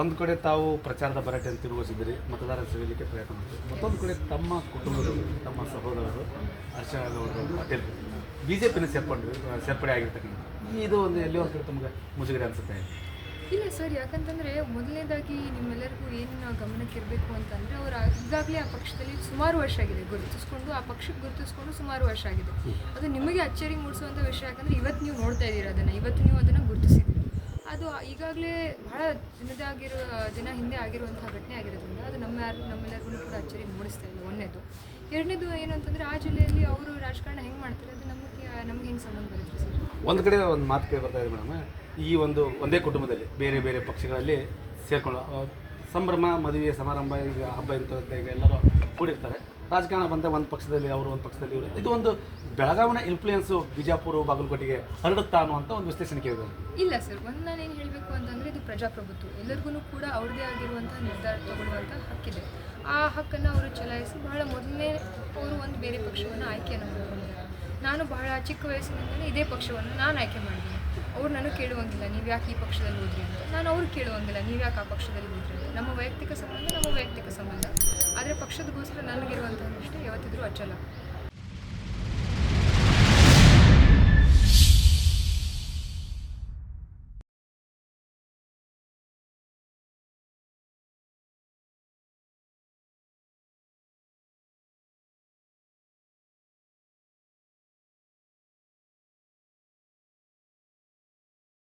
ಒಂದು ಕಡೆ ತಾವು ಪ್ರಚಾರದ ಭರಾಟೆಯನ್ನು ತಿರುಗಿಸಿದಿರಿ ಮತದಾರ ಸೆಳೆಯಲಿಕ್ಕೆ ಪ್ರಯತ್ನ ಮಾಡಿದ್ರು ಮತ್ತೊಂದು ಕಡೆ ತಮ್ಮ ಕುಟುಂಬದವರು, ತಮ್ಮ ಸಹೋದರರು ಹರ್ಷ ಗೌಡರು ಪಟೇಲ್ ಬಿ ಜೆ ಪಿನ ಸೇರ್ಕೊಂಡ್ರು ಸೇರ್ಪಡೆ ಆಗಿರ್ತಕ್ಕಂಥ ಇದು ಒಂದು ಎಲ್ಲಿ ಒಂದು ಕಡೆ ಮುಜುಗರ ಅನಿಸುತ್ತೆ. ಇಲ್ಲ ಸರ್, ಯಾಕಂತಂದರೆ ಮೊದಲನೇದಾಗಿ ನಿಮ್ಮೆಲ್ಲರಿಗೂ ಏನು ಗಮನಕ್ಕೆ ಇರಬೇಕು ಅಂತಂದರೆ ಅವರು ಈಗಾಗಲೇ ಆ ಪಕ್ಷದಲ್ಲಿ ಸುಮಾರು ವರ್ಷ ಆಗಿದೆ. ಗುರುತಿಸ್ಕೊಂಡು ಆ ಪಕ್ಷಕ್ಕೆ ಗುರುತಿಸ್ಕೊಂಡು ಸುಮಾರು ವರ್ಷ ಆಗಿದೆ. ಅದು ನಿಮಗೆ ಅಚ್ಚರಿ ಮೂಡಿಸುವಂಥ ವಿಷಯ ಯಾಕಂದರೆ ಇವತ್ತು ನೀವು ನೋಡ್ತಾ ಇದ್ದೀರಾ ಅದನ್ನು. ಇವತ್ತು ನೀವು ಅದನ್ನು ಗುರುತಿಸಿದ್ದೀರಿ. ಅದು ಈಗಾಗಲೇ ಬಹಳ ದಿನದಾಗಿರೋ ದಿನ ಹಿಂದೆ ಆಗಿರುವಂಥ ಘಟನೆ ಆಗಿರೋದ್ರಿಂದ ಅದು ನಮ್ಮ ನಮ್ಮೆಲ್ಲರಿಗೂ ಕೂಡ ಅಚ್ಚರಿ ಮೂಡಿಸ್ತಾ ಇಲ್ಲ ಒಂದನೇದು. ಎರಡನೇದು ಏನು ಅಂತಂದರೆ ಆ ಜಿಲ್ಲೆಯಲ್ಲಿ ಅವರು ರಾಜಕಾರಣ ಹೆಂಗೆ ಮಾಡ್ತಾರೆ ಅದು ನಮಗೆ ನಮ್ಗೆ ಹೆಂಗೆ ಸಂಬಂಧ ಬರುತ್ತೆ ಸರ್? ಒಂದು ಕಡೆ ಒಂದು ಮಾತು ಬರ್ತಾ ಇದೆ ಮೇಡಮ್. ಈ ಒಂದು ಒಂದೇ ಕುಟುಂಬದಲ್ಲಿ ಬೇರೆ ಬೇರೆ ಪಕ್ಷಗಳಲ್ಲಿ ಸೇರ್ಕೊಂಡು ಸಂಭ್ರಮ, ಮದುವೆ, ಸಮಾರಂಭ, ಈಗ ಹಬ್ಬ ಇಂಥದ್ದು ಈಗ ಎಲ್ಲರೂ ಕೂಡಿರ್ತಾರೆ. ರಾಜಕಾರಣ ಬಂದ ಒಂದು ಪಕ್ಷದಲ್ಲಿ, ಅವರು ಒಂದು ಪಕ್ಷದಲ್ಲಿ ಇವರು. ಇದು ಒಂದು ಬೆಳಗಾವಿನ ಇನ್ಫ್ಲೂಯೆನ್ಸು ಬಿಜಾಪುರ, ಬಾಗಲಕೋಟೆಗೆ ಹರಡುತ್ತಾ ಅನ್ನುವಂಥ ಒಂದು ವಿಶ್ಲೇಷಣೆ ಕೇಳಿದೆ ಇಲ್ಲ ಸರ್, ಒಂದು ನಾನೇನು ಹೇಳಬೇಕು ಅಂತಂದರೆ ಇದು ಪ್ರಜಾಪ್ರಭುತ್ವ. ಎಲ್ಲರಿಗೂ ಕೂಡ ಅವ್ರದ್ದೇ ಆಗಿರುವಂಥ ನಿರ್ಧಾರ ತಗೊಳ್ಳುವಂಥ ಹಕ್ಕಿದೆ. ಆ ಹಕ್ಕನ್ನು ಅವರು ಚಲಾಯಿಸಿ ಬಹಳ ಮೊದಲನೇ ಅವರು ಒಂದು ಬೇರೆ ಪಕ್ಷವನ್ನು ಆಯ್ಕೆಯನ್ನು ಮಾಡಿಕೊಂಡಿದ್ದಾರೆ. ನಾನು ಬಹಳ ಚಿಕ್ಕ ವಯಸ್ಸಿನಿಂದಲೇ ಇದೇ ಪಕ್ಷವನ್ನು ನಾನು ಆಯ್ಕೆ ಮಾಡಿದ್ದೀನಿ ಅವ್ರು ನನಗೆ ಕೇಳುವಂಗಿಲ್ಲ, ನೀವು ಯಾಕೆ ಈ ಪಕ್ಷದಲ್ಲಿ ಹೋದ್ರಿ ನಾನು ಕೇಳುವಂಗಿಲ್ಲ. ನೀವು ಯಾಕೆ ಆ ಪಕ್ಷದಲ್ಲಿ ಬಿದ್ದರೆ ನಮ್ಮ ವೈಯಕ್ತಿಕ ಸಂಬಂಧ, ನಮ್ಮ ವೈಯಕ್ತಿಕ ಸಂಬಂಧ. ಆದರೆ ಪಕ್ಷದಗೋಸ್ಕರ ನನಗಿರುವಂಥ ಇಷ್ಟ ಯಾವತ್ತಿದ್ರೂ ಅಚ್ಚಲ್ಲ.